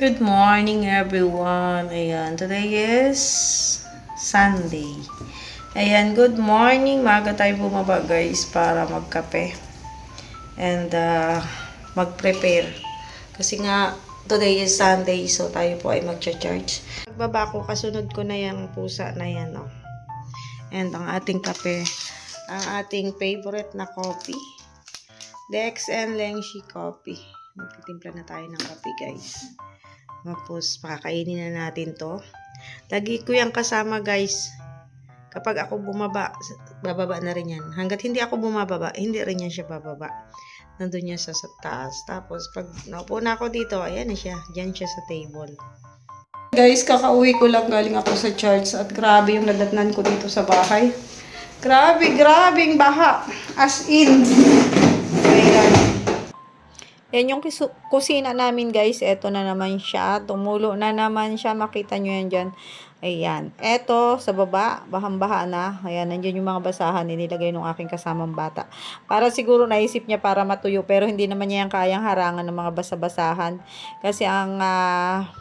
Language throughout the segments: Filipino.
Good morning everyone. Ayan, today is Sunday. Ayan, good morning. Maga tayo bumaba guys para magkape. And uh, mag-prepare. Kasi nga, today is Sunday so tayo po ay magcha-charge. Pagbaba ko, kasunod ko na yung pusa na yan. Oh. And ang ating kape, ang ating favorite na coffee. Dex and Lengshi Coffee. Magtitimpla na tayo ng kape guys. Tapos, pakakainin na natin to. Lagi ko yung kasama, guys. Kapag ako bumaba, bababa na rin yan. Hanggat hindi ako bumababa, hindi rin yan siya bababa. Nandun yan sa, sa taas. Tapos, pag naupo na ako dito, ayan na siya. Diyan siya sa table. Guys, kakauwi ko lang galing ako sa church at grabe yung nadatnan ko dito sa bahay. Grabe, grabing baha. As in. Yan yung kusina namin guys. Ito na naman siya. Tumulo na naman siya. Makita nyo yan dyan. Ayan. Ito sa baba. Bahang-baha na. Ayan. Nandiyan yung mga basahan. Inilagay ng aking kasamang bata. Para siguro naisip niya para matuyo. Pero hindi naman niya yung kayang harangan ng mga basa-basahan. Kasi ang ah,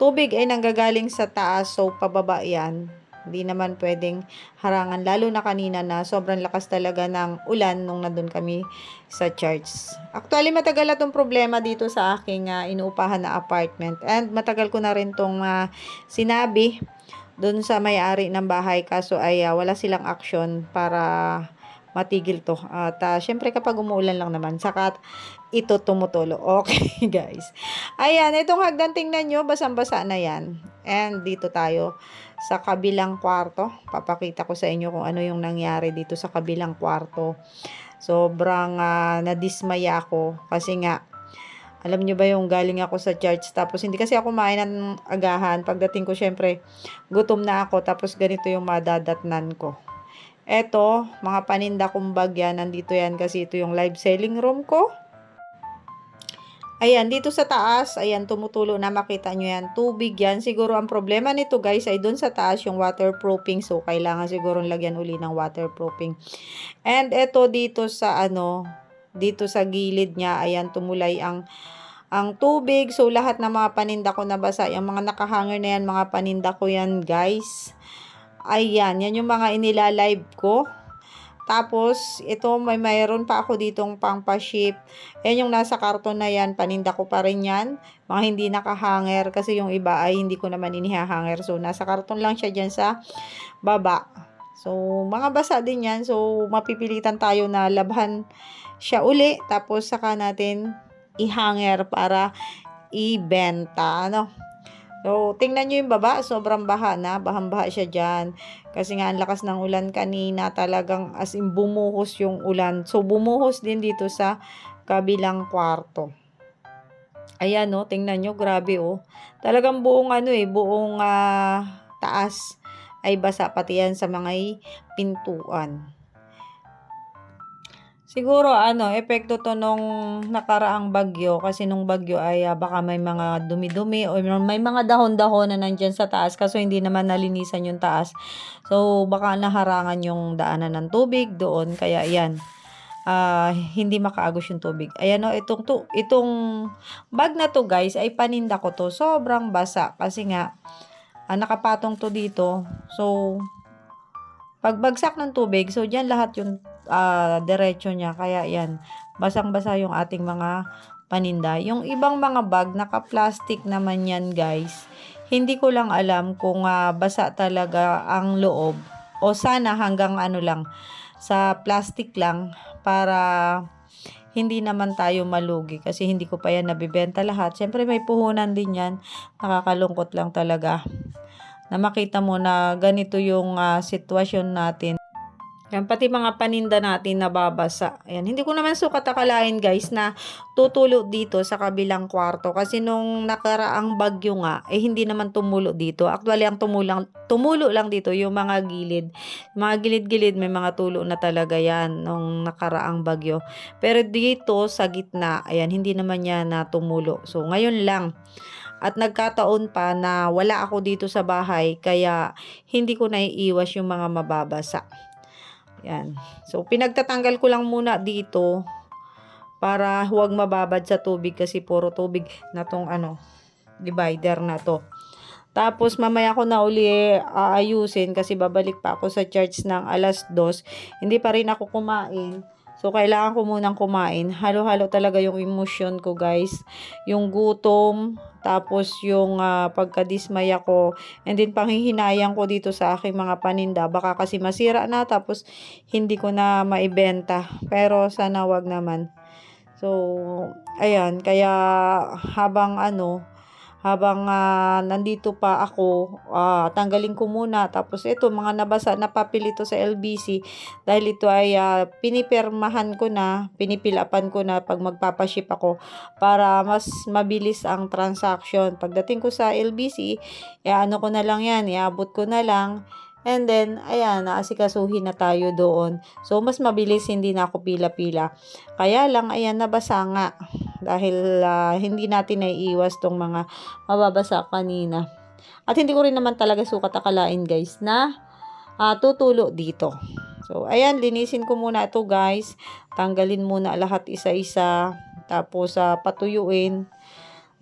tubig ay nanggagaling sa taas. So pababa yan. Hindi naman pwedeng harangan. Lalo na kanina na sobrang lakas talaga ng ulan nung nandun kami sa church. Actually, matagal na tong problema dito sa aking uh, inuupahan na apartment. And matagal ko na rin tong uh, sinabi doon sa may-ari ng bahay. Kaso ay uh, wala silang action para matigil to. At uh, syempre kapag umuulan lang naman, saka ito tumutulo. Okay, guys. Ayan, itong hagdan tingnan nyo, basang-basa na yan. And dito tayo sa kabilang kwarto. Papakita ko sa inyo kung ano yung nangyari dito sa kabilang kwarto. Sobrang uh, nadismaya ako kasi nga alam nyo ba yung galing ako sa church tapos hindi kasi ako kumain ng agahan. Pagdating ko syempre gutom na ako tapos ganito yung madadatnan ko. Eto, mga paninda kong bag yan. Nandito yan kasi ito yung live selling room ko. Ayan, dito sa taas, ayan, tumutulo na makita nyo yan. Tubig yan. Siguro ang problema nito guys ay doon sa taas yung waterproofing. So, kailangan siguro lagyan uli ng waterproofing. And ito dito sa ano, dito sa gilid niya, ayan, tumulay ang ang tubig. So, lahat ng mga paninda ko nabasa. Yung mga nakahanger na yan, mga paninda ko yan guys. Ayan, yan yung mga inilalive ko. Tapos, ito may mayroon pa ako ditong pang pa-ship. Yan yung nasa karton na yan. Paninda ko pa rin yan. Mga hindi nakahanger kasi yung iba ay hindi ko naman inihahanger. So, nasa karton lang siya dyan sa baba. So, mga basa din yan. So, mapipilitan tayo na labhan siya uli. Tapos, saka natin ihanger para ibenta. Ano? So, tingnan nyo yung baba, sobrang baha na, bahang-baha siya dyan. Kasi nga, ang lakas ng ulan kanina, talagang as in bumuhos yung ulan. So, bumuhos din dito sa kabilang kwarto. Ayan, no, tingnan nyo, grabe, oh. Talagang buong, ano eh, buong uh, taas ay basa, pati yan sa mga pintuan. Siguro ano, epekto to nung nakaraang bagyo kasi nung bagyo ay uh, baka may mga dumi-dumi o may mga dahon-dahon na nandyan sa taas kaso hindi naman nalinisan yung taas. So baka naharangan yung daanan ng tubig doon kaya yan. Uh, hindi makaagos yung tubig. Ayan o, itong, to, itong bag na to guys ay paninda ko to. Sobrang basa kasi nga uh, nakapatong to dito. So, pagbagsak ng tubig, so dyan lahat yung uh, diretso niya. Kaya yan, basang-basa yung ating mga paninda. Yung ibang mga bag, naka-plastic naman yan guys. Hindi ko lang alam kung uh, basa talaga ang loob. O sana hanggang ano lang, sa plastic lang para hindi naman tayo malugi kasi hindi ko pa yan nabibenta lahat. Siyempre may puhunan din yan. Nakakalungkot lang talaga na makita mo na ganito yung uh, sitwasyon natin. Yan, pati mga paninda natin nababasa. Ayan, hindi ko naman sukat akalain guys na tutulo dito sa kabilang kwarto. Kasi nung nakaraang bagyo nga, eh hindi naman tumulo dito. Actually, ang tumulang, tumulo lang dito yung mga gilid. Mga gilid-gilid, may mga tulo na talaga yan nung nakaraang bagyo. Pero dito sa gitna, ayan, hindi naman niya na tumulo. So, ngayon lang. At nagkataon pa na wala ako dito sa bahay, kaya hindi ko naiiwas yung mga mababasa. Yan. So, pinagtatanggal ko lang muna dito para huwag mababad sa tubig kasi puro tubig na tong ano, divider na to. Tapos mamaya ko na uli aayusin kasi babalik pa ako sa church ng alas 2. Hindi pa rin ako kumain. So, kailangan ko munang kumain. Halo-halo talaga yung emotion ko, guys. Yung gutom, tapos yung ah, pagkadismaya ko, and then panghihinayang ko dito sa aking mga paninda. Baka kasi masira na, tapos hindi ko na maibenta. Pero sana wag naman. So, ayan. Kaya habang ano, habang ah, nandito pa ako, ah, tanggalin ko muna. Tapos ito, mga nabasa, napapil ito sa LBC. Dahil ito ay ah, pinipirmahan ko na, pinipilapan ko na pag magpapaship ako para mas mabilis ang transaction. Pagdating ko sa LBC, eh, ano ko na lang yan, iabot ko na lang. And then, ayan, naasikasuhin na tayo doon. So, mas mabilis, hindi na ako pila-pila. Kaya lang, ayan, nabasa nga. Dahil ah, hindi natin naiiwas tong mga mababasa kanina. At hindi ko rin naman talaga sukat akalain, guys, na ah, tutulo dito. So, ayan, linisin ko muna ito, guys. Tanggalin muna lahat isa-isa. Tapos, ah, patuyuin.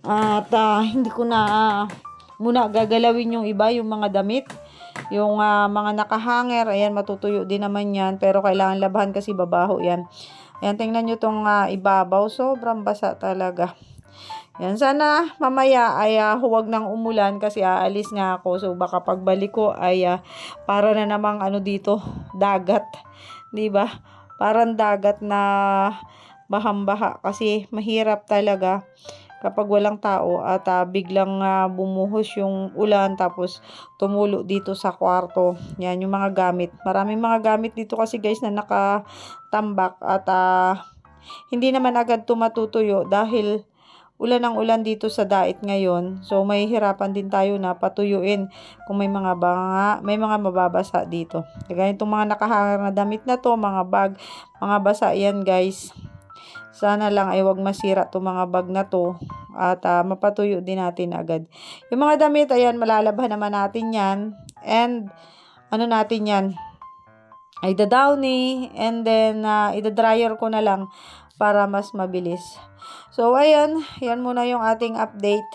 At ah, hindi ko na ah, muna gagalawin yung iba, yung mga damit. Yung ah, mga nakahanger, ayan, matutuyo din naman yan. Pero kailangan labahan kasi babaho yan. Ayan, tingnan nyo tong ah, ibabaw. Sobrang basa talaga. Yan, sana mamaya ay ah, huwag nang umulan kasi aalis nga ako. So baka pagbalik ko ay ah, para na namang ano dito, dagat. 'Di ba? Parang dagat na bahang-baha kasi mahirap talaga kapag walang tao at ah, biglang ah, bumuhos yung ulan tapos tumulo dito sa kwarto. Yan yung mga gamit. Maraming mga gamit dito kasi guys na nakatambak at ah, hindi naman agad tumatutuyo dahil ulan ang ulan dito sa dait ngayon. So may hirapan din tayo na patuyuin kung may mga banga, may mga mababasa dito. Kaya itong mga nakahangar na damit na to, mga bag, mga basa yan guys. Sana lang ay wag masira itong mga bag na to at ah, mapatuyo din natin agad. Yung mga damit, ayan, malalabhan naman natin yan. And ano natin yan? Ay downy and then uh, ida-dryer ko na lang para mas mabilis. So, ayan. Yan muna yung ating update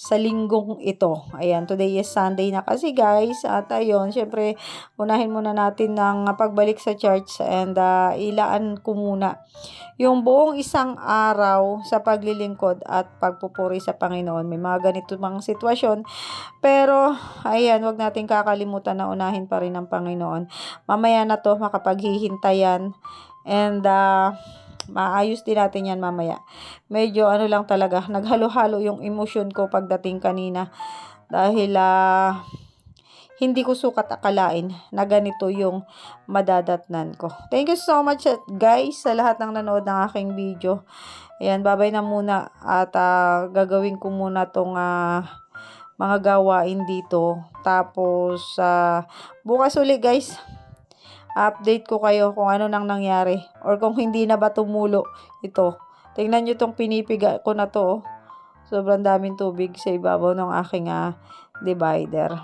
sa linggong ito. Ayan, today is Sunday na kasi guys. At ayun, syempre, unahin muna natin ng pagbalik sa church and uh, ilaan ko muna yung buong isang araw sa paglilingkod at pagpupuri sa Panginoon. May mga ganito mga sitwasyon. Pero, ayan, wag natin kakalimutan na unahin pa rin ang Panginoon. Mamaya na to, makapaghihintayan. And, uh, maayos din natin yan mamaya. Medyo ano lang talaga, naghalo-halo yung emotion ko pagdating kanina. Dahil ah, hindi ko sukat akalain na ganito yung madadatnan ko. Thank you so much guys sa lahat ng nanood ng aking video. Ayan, babay na muna at ah, gagawin ko muna tong ah, mga gawain dito. Tapos, ah, bukas uli guys, update ko kayo kung ano nang nangyari or kung hindi na ba tumulo ito. Tingnan nyo itong pinipiga ko na to. oh. Sobrang daming tubig sa ibabaw ng aking ah, divider.